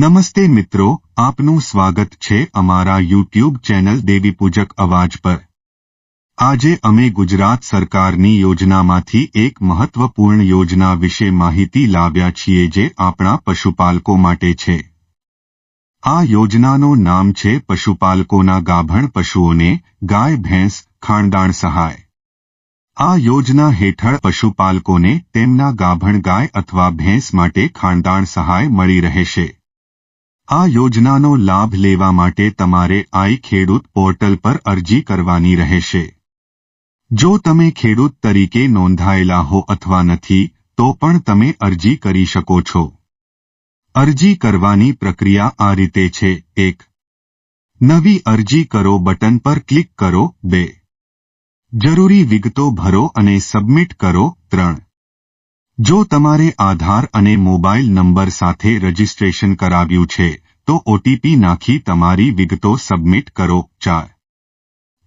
નમસ્તે મિત્રો, આપનું સ્વાગત છે અમારા યુટ્યુબ ચેનલ દેવી પૂજક અવાજ પર. આજે અમે ગુજરાત સરકારની યોજનામાંથી એક મહત્વપૂર્ણ યોજના વિશે માહિતી લાવ્યા છીએ જે આપણા પશુપાલકો માટે છે. આ યોજનાનું નામ છે પશુપાલકોના ગાભણ પશુઓને ગાય, ભેંસ ખાણદાણ સહાય. આ યોજના હેઠળ પશુપાલકોને તેમના ગાભણ ગાય અથવા ભેંસ માટે ખાણદાણ સહાય મળી રહેશે. આ યોજનાનો લાભ લેવા માટે તમારે આઈ ખેડૂત પોર્ટલ પર અરજી કરવાની રહેશે. જો તમે ખેડૂત તરીકે નોંધાયેલા હો અથવા નથી, તો પણ તમે અરજી કરી શકો છો. અરજી કરવાની પ્રક્રિયા આ રીતે છે. એક. નવી અરજી કરો બટન પર ક્લિક કરો. બે. જરૂરી વિગતો ભરો અને સબમિટ કરો. ત્રણ. જો તમારે આધાર અને મોબાઈલ નંબર સાથે રજીસ્ટ્રેશન કરાવ્યું છે, તો ઓટીપી નાખી તમારી વિગતો સબમિટ કરો. ચાર.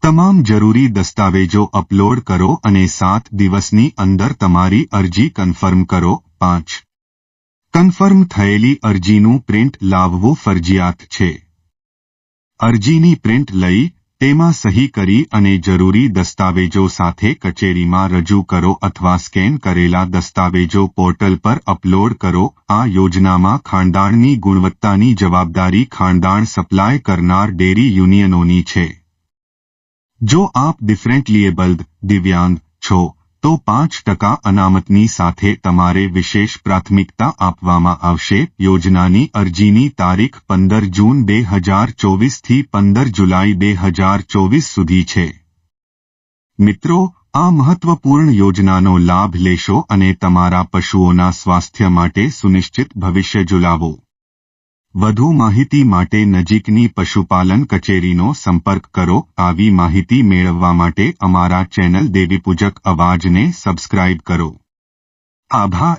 તમામ જરૂરી દસ્તાવેજો અપલોડ કરો અને સાત દિવસની અંદર તમારી અરજી કન્ફર્મ કરો. પાંચ. કન્ફર્મ થયેલી અરજીનું પ્રિન્ટ લાવવું ફરજિયાત છે. અરજીની પ્રિન્ટ લઈ તેમાં સહી કરી અને જરૂરી દસ્તાવેજો સાથે કચેરીમાં રજૂ કરો અથવા સ્કેન કરેલા દસ્તાવેજો પોર્ટલ પર અપલોડ કરો. આ યોજનામાં ખાણદાણની ગુણવત્તાની જવાબદારી ખાણદાણ સપ્લાય કરનાર ડેરી યુનિયનોની છે. જો આપ ડિફરન્ટ એબલ્ડ દિવ્યાંગ છો તો પાંચ ટકા અનામતની સાથે તમારે વિશેષ પ્રાથમિકતા આપવામાં આવશે. યોજનાની અરજીની તારીખ પંદર જૂન બે હજાર ચોવીસથી પંદર જુલાઈ બે હજાર ચોવીસ સુધી છે. મિત્રો, આ મહત્વપૂર્ણ યોજનાનો લાભ લેશો અને તમારા પશુઓના સ્વાસ્થ્ય માટે સુનિશ્ચિત ભવિષ્ય જુલાવો. વધુ માહિતી માટે નજીકની પશુપાલન કચેરીનો સંપર્ક કરો. આવી માહિતી મેળવવા માટે અમારા ચેનલ દેવીપૂજક અવાજને સબસ્ક્રાઇબ કરો. આભાર.